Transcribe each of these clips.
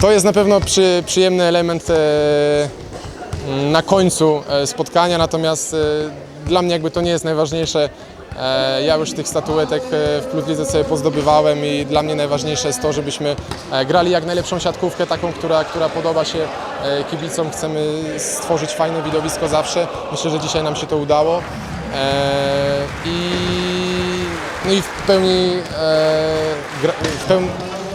To jest na pewno przy, przyjemny element e, na końcu e, spotkania, natomiast e, dla mnie jakby to nie jest najważniejsze. E, ja już tych statuetek e, w Plus Lidze sobie pozdobywałem i dla mnie najważniejsze jest to, żebyśmy e, grali jak najlepszą siatkówkę, taką, która, która podoba się kibicom. Chcemy stworzyć fajne widowisko zawsze. Myślę, że dzisiaj nam się to udało. E, I, no i w pełni, e, w pełni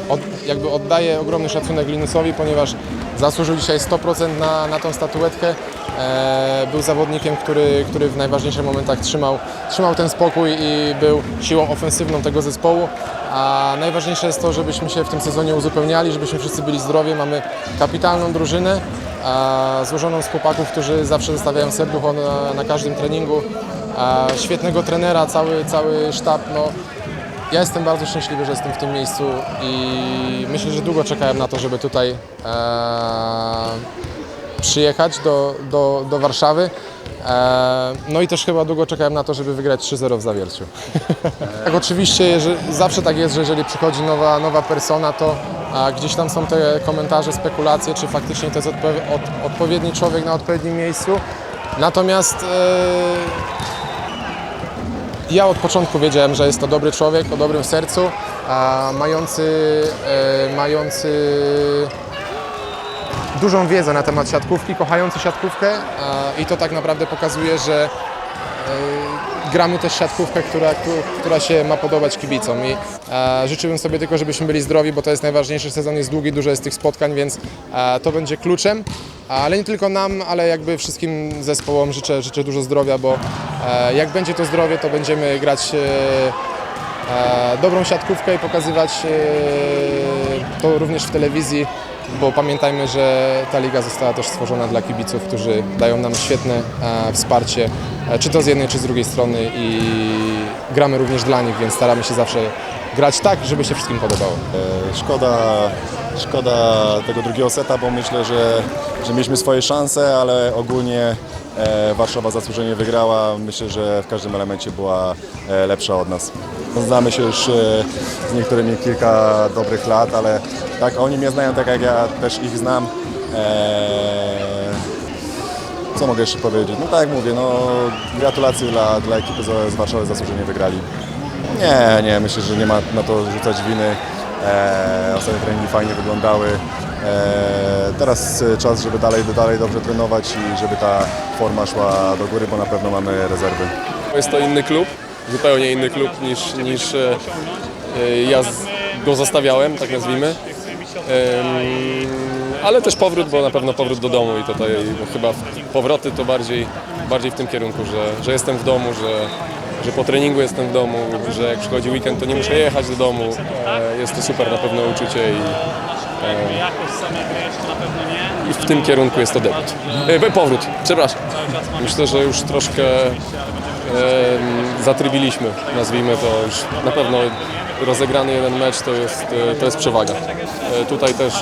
od, jakby oddaję ogromny szacunek Linusowi, ponieważ zasłużył dzisiaj 100% na, na tą statuetkę. E, był zawodnikiem, który, który w najważniejszych momentach trzymał, trzymał ten spokój i był siłą ofensywną tego zespołu. A najważniejsze jest to, żebyśmy się w tym sezonie uzupełniali, żebyśmy wszyscy byli zdrowi. Mamy kapitalną drużynę, a, złożoną z chłopaków, którzy zawsze zostawiają serducho na, na każdym treningu. A, świetnego trenera, cały, cały sztab. No, ja jestem bardzo szczęśliwy, że jestem w tym miejscu i myślę, że długo czekałem na to, żeby tutaj e, przyjechać do, do, do Warszawy. E, no i też chyba długo czekałem na to, żeby wygrać 3-0 w Zawierciu. tak oczywiście, jeżeli, zawsze tak jest, że jeżeli przychodzi nowa, nowa persona, to a, gdzieś tam są te komentarze, spekulacje, czy faktycznie to jest odpo- od, odpowiedni człowiek na odpowiednim miejscu. Natomiast e, ja od początku wiedziałem, że jest to dobry człowiek o dobrym sercu, a mający, e, mający dużą wiedzę na temat siatkówki, kochający siatkówkę a, i to tak naprawdę pokazuje, że e, gramy też siatkówkę, która, która się ma podobać kibicom. I e, życzyłbym sobie tylko, żebyśmy byli zdrowi, bo to jest najważniejszy, sezon jest długi, dużo jest tych spotkań, więc e, to będzie kluczem, ale nie tylko nam, ale jakby wszystkim zespołom życzę, życzę dużo zdrowia, bo e, jak będzie to zdrowie, to będziemy grać e, e, dobrą siatkówkę i pokazywać to również w telewizji, bo pamiętajmy, że ta liga została też stworzona dla kibiców, którzy dają nam świetne e, wsparcie, e, czy to z jednej, czy z drugiej strony i gramy również dla nich, więc staramy się zawsze grać tak, żeby się wszystkim podobało. E, Szkoda, szkoda tego drugiego seta, bo myślę, że, że mieliśmy swoje szanse, ale ogólnie Warszawa zasłużenie wygrała. Myślę, że w każdym elemencie była lepsza od nas. Znamy się już e, z niektórymi kilka dobrych lat, ale tak oni mnie znają tak jak ja też ich znam. E, co mogę jeszcze powiedzieć? No tak jak mówię, no gratulacje dla, dla ekipy z, Warszawy, zasłużenie wygrali. Nie, nie, myślę, że nie ma na to rzucać winy. E, ostatnie treningi fajnie wyglądały. Teraz czas, żeby dalej, dalej dobrze trenować i żeby ta forma szła do góry, bo na pewno mamy rezerwy. Jest to inny klub, zupełnie inny klub niż, niż e, e, ja go zostawiałem, tak nazwijmy. Ale też powrót, bo na pewno powrót do domu i tutaj chyba powroty to bardziej, bardziej w tym kierunku, że, że jestem w domu, że, że po treningu jestem w domu, że jak przychodzi weekend to nie muszę jechać do domu. E, Jest to super na pewno uczucie i, Jakość samej gry jeszcze na pewno nie. i w tym kierunku jest to debiut. E, powrót, przepraszam. Myślę, że już troszkę em, zatrybiliśmy, nazwijmy to już na pewno rozegrany jeden mecz to jest, e, to jest przewaga. E, Tutaj też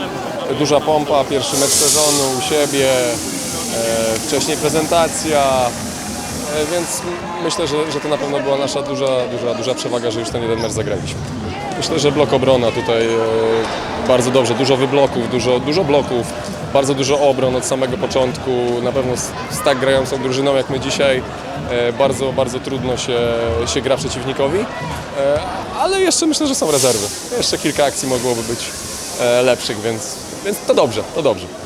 duża pompa, pierwszy mecz sezonu u siebie, e, wcześniej prezentacja, e, więc myślę, że, że to na pewno była nasza duża, duża, duża przewaga, że już ten jeden mecz zagraliśmy. Myślę, że blok obrona tutaj e, bardzo dobrze, dużo wybloków, dużo, dużo bloków, bardzo dużo obron od samego początku. Na pewno z, z tak grającą drużyną jak my dzisiaj e, bardzo, bardzo trudno się, się gra przeciwnikowi, e, ale jeszcze myślę, że są rezerwy. Jeszcze kilka akcji mogłoby być e, lepszych, więc, więc to dobrze, to dobrze.